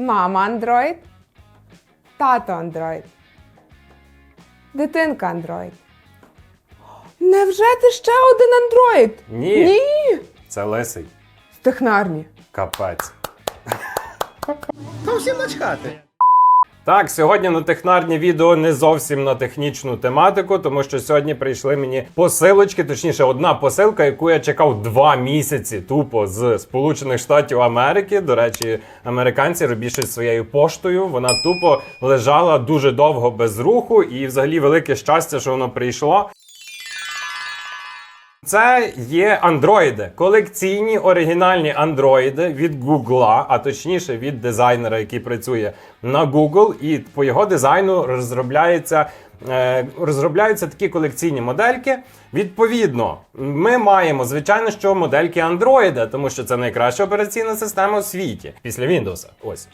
Мама Android. Тато Android. Дитинка Android. Невже ти ще один Android? Ні. Ні. Це Лесий. З технарні. Капець. Та всім начхати. Так, сьогодні на технарні відео не зовсім на технічну тематику, тому що сьогодні прийшли мені посилочки, точніше, одна посилка, яку я чекав два місяці тупо з Сполучених Штатів Америки. До речі, американці щось своєю поштою. Вона тупо лежала дуже довго без руху, і взагалі велике щастя, що воно прийшло. Це є андроїди, колекційні оригінальні андроїди від Гугла, а точніше від дизайнера, який працює на Google, і по його дизайну розробляється. е, Розробляються такі колекційні модельки. Відповідно, ми маємо звичайно, що модельки Android, тому що це найкраща операційна система у світі після Windows. Ось.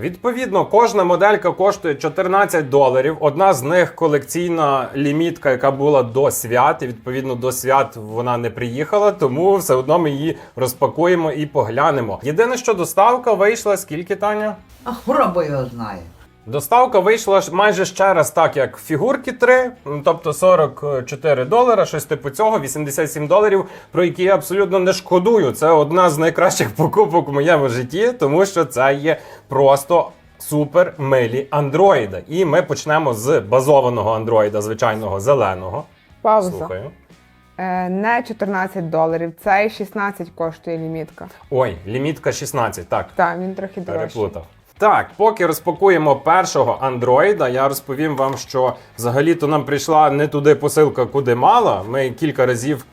Відповідно, кожна моделька коштує 14 доларів. Одна з них колекційна лімітка, яка була до свят. І відповідно до свят вона не приїхала, тому все одно ми її розпакуємо і поглянемо. Єдине, що доставка вийшла скільки Таня? А хвороба його знає. Доставка вийшла майже ще раз так, як фігурки 3, тобто 44 долара, щось типу цього, 87 доларів, про які я абсолютно не шкодую. Це одна з найкращих покупок в моєму житті, тому що це є просто. Супер милі андроїди. І ми почнемо з базованого андроїда, звичайного зеленого. Пауза. Слухаю. Е, не 14 доларів. Цей 16 коштує лімітка. Ой, лімітка 16, так. Так, він трохи дорожчий. Переплутав. Так, поки розпакуємо першого андроїда, я розповім вам, що взагалі-то нам прийшла не туди посилка, куди мала. Ми кілька разів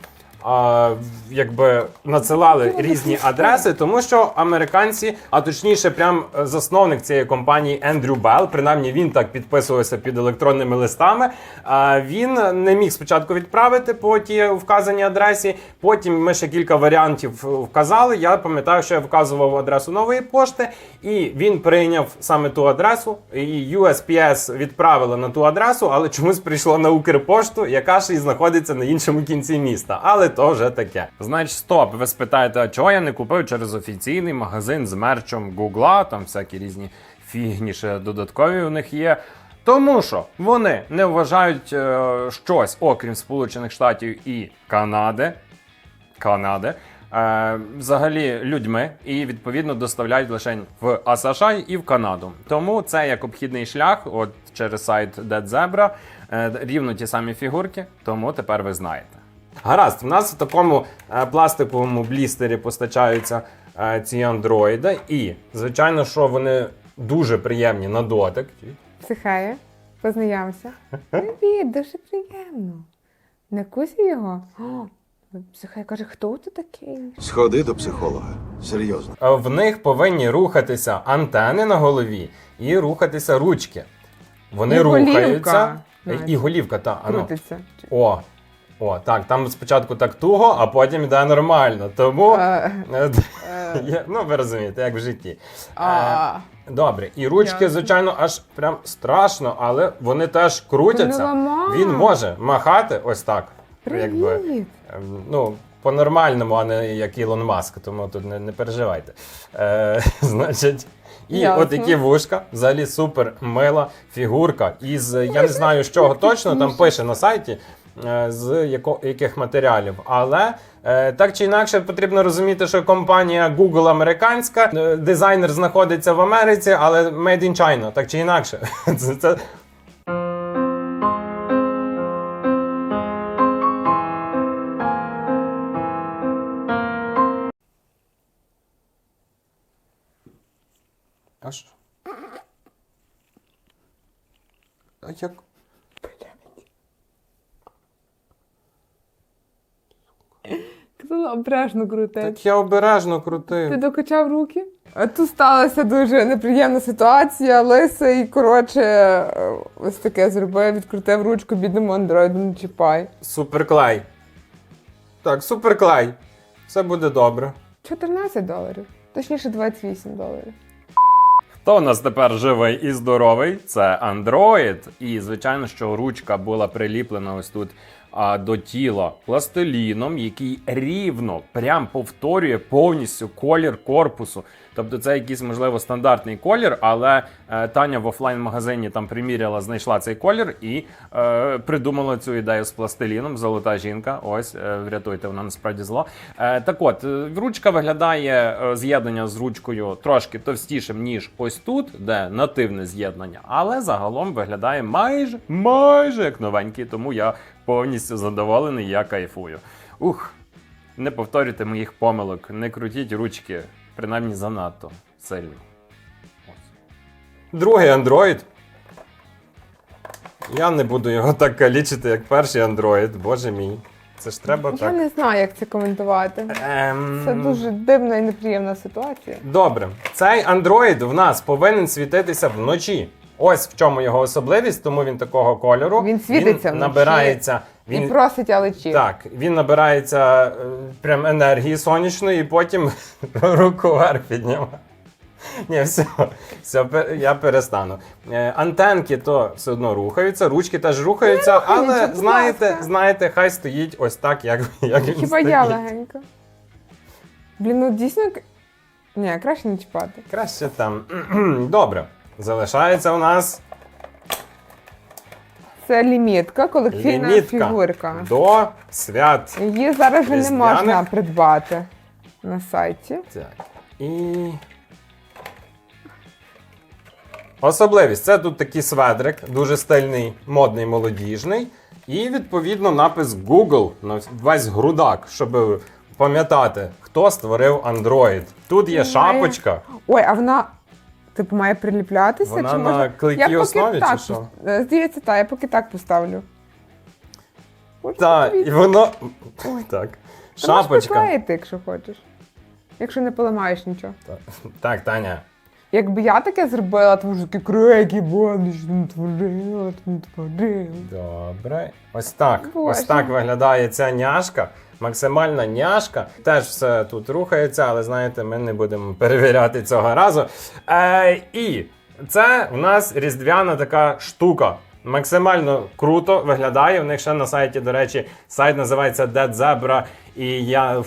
а, якби надсилали різні адреси, тому що американці, а точніше, прям е, засновник цієї компанії Ендрю Белл, принаймні він так підписувався під електронними листами. А він не міг спочатку відправити по тій вказаній адресі. Потім ми ще кілька варіантів вказали. Я пам'ятаю, що я вказував адресу нової пошти, і він прийняв саме ту адресу. І USPS відправила на ту адресу, але чомусь прийшло на Укрпошту, яка ж і знаходиться на іншому кінці міста. Але то вже таке. Значить, стоп. Ви спитаєте, а чого я не купив через офіційний магазин з мерчем Гугла, там всякі різні фігні ще додаткові у них є. Тому що вони не вважають е, щось, окрім Сполучених Штатів і Канади, Канади, е, взагалі людьми і відповідно доставляють лише в США і в Канаду. Тому це як обхідний шлях, от через сайт Dead Zebra, е, рівно ті самі фігурки, тому тепер ви знаєте. Гаразд, в нас в такому е, пластиковому блістері постачаються е, ці андроїди, і звичайно, що вони дуже приємні на дотик. Психає, познайомся. Привіт, дуже приємно. Не кусі його. О, Психає каже, хто ти такий? Сходи до психолога. Серйозно. Е, В них повинні рухатися антени на голові і рухатися ручки. Вони І рухаються. навіть. І голівка, так. Крутиться. О, о, так, там спочатку так туго, а потім йде нормально. Тому. Е, Ну, ви розумієте, як в житті. Е, Добре, і ручки, звичайно, аж прям страшно, але вони теж крутяться. Він може махати ось так. Якби, Привіт. ем, ну, по-нормальному, а не як Ілон Маск, тому тут не, не переживайте. Е, значить, і Ясно. от такі вушка, взагалі супер мила фігурка. Із я не знаю з чого точно, там пише на сайті. Е, З яких матеріалів, але е, так чи інакше потрібно розуміти, що компанія Google американська, е, дизайнер знаходиться в Америці, але made in China, так чи інакше. Це А що? А як? Обережно крутити. Так я обережно Ти докачав руки? А тут сталася дуже неприємна ситуація. Лисий, коротше, ось таке зробив, відкрутив ручку бідному андроїду, не чіпай. Суперклей. Так, суперклей. Все буде добре. 14 доларів. Точніше, 28 доларів. Хто у нас тепер живий і здоровий? Це Android. І звичайно, що ручка була приліплена ось тут а, до тіла пластиліном, який рівно прям повторює повністю колір корпусу. Тобто це якийсь, можливо, стандартний колір, але е, Таня в офлайн-магазині там приміряла, знайшла цей колір і е, придумала цю ідею з пластиліном. Золота жінка. Ось, е, врятуйте, вона насправді зло. Е, так от, е, ручка виглядає е, з'єднання з ручкою трошки товстішим, ніж ось тут, де нативне з'єднання, але загалом виглядає майже, майже як новенький, тому я повністю задоволений, я кайфую. Ух, не повторюйте моїх помилок, не крутіть ручки, принаймні занадто сильно. Ось. Другий Android. Я не буду його так калічити, як перший Android, боже мій. Це ж треба Я так. не знаю, як це коментувати. Ем, Це дуже дивна і неприємна ситуація. Добре, цей Android в нас повинен світитися вночі. Ось в чому його особливість, тому він такого кольору. Він світиться він вночі набирається. Він, І просить алечі. Так, він набирається е, прям енергії сонячної, і потім руку вверх піднімає. Ні, все, все, я перестану. Е, Антенки то все одно рухаються, ручки теж рухаються, рухаються, але будь знаєте, ласка. знаєте, хай стоїть ось так, як, як він Хіба стоїть. я легенько. Блін, ну дійсно. к- Ні, краще не чіпати. Краще там. Добре. Залишається у нас Це лімітка, колекційна лімітка фігурка. до свят. Її зараз вже не Різдвяних. можна придбати на сайті. Так. І. Особливість. Це тут такий сведрик, дуже стильний, модний, молодіжний. І відповідно напис Google на весь грудак, щоб пам'ятати, хто створив Android. Тут є Має- шапочка. Ой, а вона. Типу має приліплятися? Вона чи на може... клейкій я поки основі, так, чи що? пос- е, Здається, так, я поки так поставлю. Так, і воно. Так. Ти можеш Шапочка. приклеїти, якщо хочеш. Якщо не поламаєш нічого. Так, Таня. Якби я таке зробила, то вже такі крики, боже, що не творила, що не творила. Добре. Ось так. Боже. Ось так виглядає ця няшка. Максимальна няшка. Теж все тут рухається, але знаєте, ми не будемо перевіряти цього разу. Е, і це в нас різдвяна така штука. Максимально круто виглядає. В них ще на сайті, до речі, сайт називається Dead Zebra. І я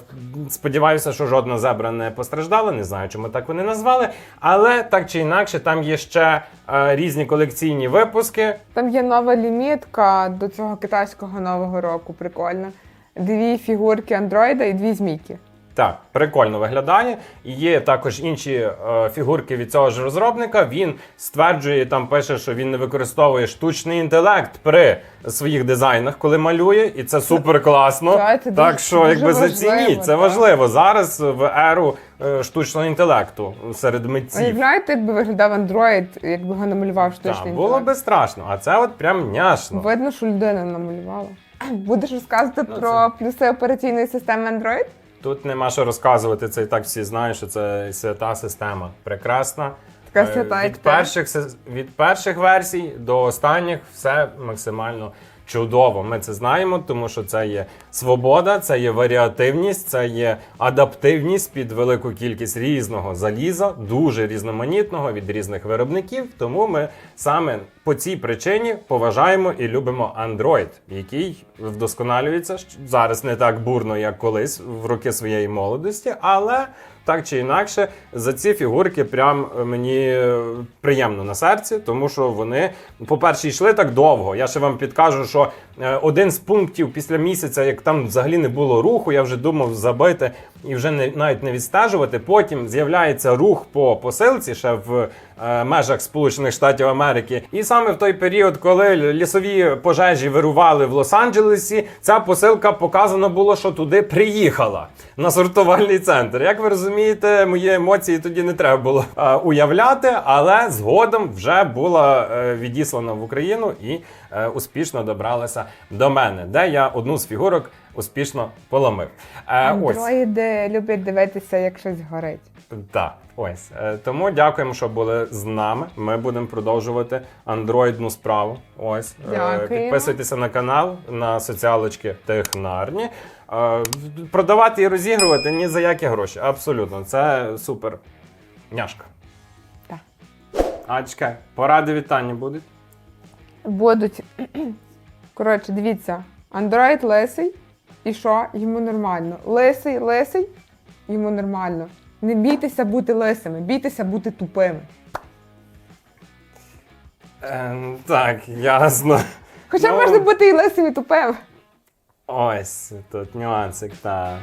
сподіваюся, що жодна зебра не постраждала. Не знаю, чому так вони назвали. Але так чи інакше, там є ще е, різні колекційні випуски. Там є нова лімітка до цього китайського нового року. Прикольно. Дві фігурки андроїда і дві змійки. Так, прикольно виглядає. І є також інші е, фігурки від цього ж розробника. Він стверджує, там пише, що він не використовує штучний інтелект при своїх дизайнах, коли малює, і це супер класно. Так, це так дуже- що, дуже якби важливо, зацініть, це так. важливо зараз в еру е, штучного інтелекту серед митців. Уявляєте, якби виглядав андроїд, якби його намалював штучний Так, інтелект? було би страшно, а це от прям няшно. Видно, що людина намалювала. Будеш розказувати Ну, про плюси операційної системи Android? Тут нема що розказувати, це і так всі знають, що це свята система. Прекрасна. Така Е, свята, як від перших, від перших версій до останніх все максимально чудово. Ми це знаємо, тому що це є свобода, це є варіативність, це є адаптивність під велику кількість різного заліза, дуже різноманітного від різних виробників. Тому ми саме по цій причині поважаємо і любимо Android, який вдосконалюється зараз не так бурно, як колись в роки своєї молодості, але так чи інакше, за ці фігурки прям е, мені е, приємно на серці, тому що вони, по-перше, йшли так довго. Я ще вам підкажу, що е, один з пунктів після місяця, як там взагалі не було руху, я вже думав забити і вже не, навіть не відстежувати. Потім з'являється рух по посилці ще в е, межах Сполучених Штатів Америки. І саме в той період, коли лісові пожежі вирували в Лос-Анджелесі, ця посилка показано було, що туди приїхала на сортувальний центр. Як ви розумієте, мої емоції тоді не треба було е, уявляти, але згодом вже була е, відіслана в Україну і успішно добралася до мене, де я одну з фігурок успішно поломив. Е. Андроїди люблять дивитися, як щось горить. Так, ось. Е, Тому дякуємо, що були з нами. Ми будемо продовжувати андроїдну справу. Ось. Е, Дякуємо. Підписуйтеся на канал, на соціалочки Технарні. Е, Продавати і розігрувати ні за які гроші. Абсолютно. Це супер. Няшка. Так. А чекай, поради вітання будуть. Будуть. Коротше, дивіться, Андроїд лисий, і що? Йому нормально. Лисий, лисий, йому нормально. Не бійтеся бути лисими, бійтеся бути тупими. Ем, так, ясно. Хоча Ну. можна бути і лисим, і тупим. Ось тут нюансик, так.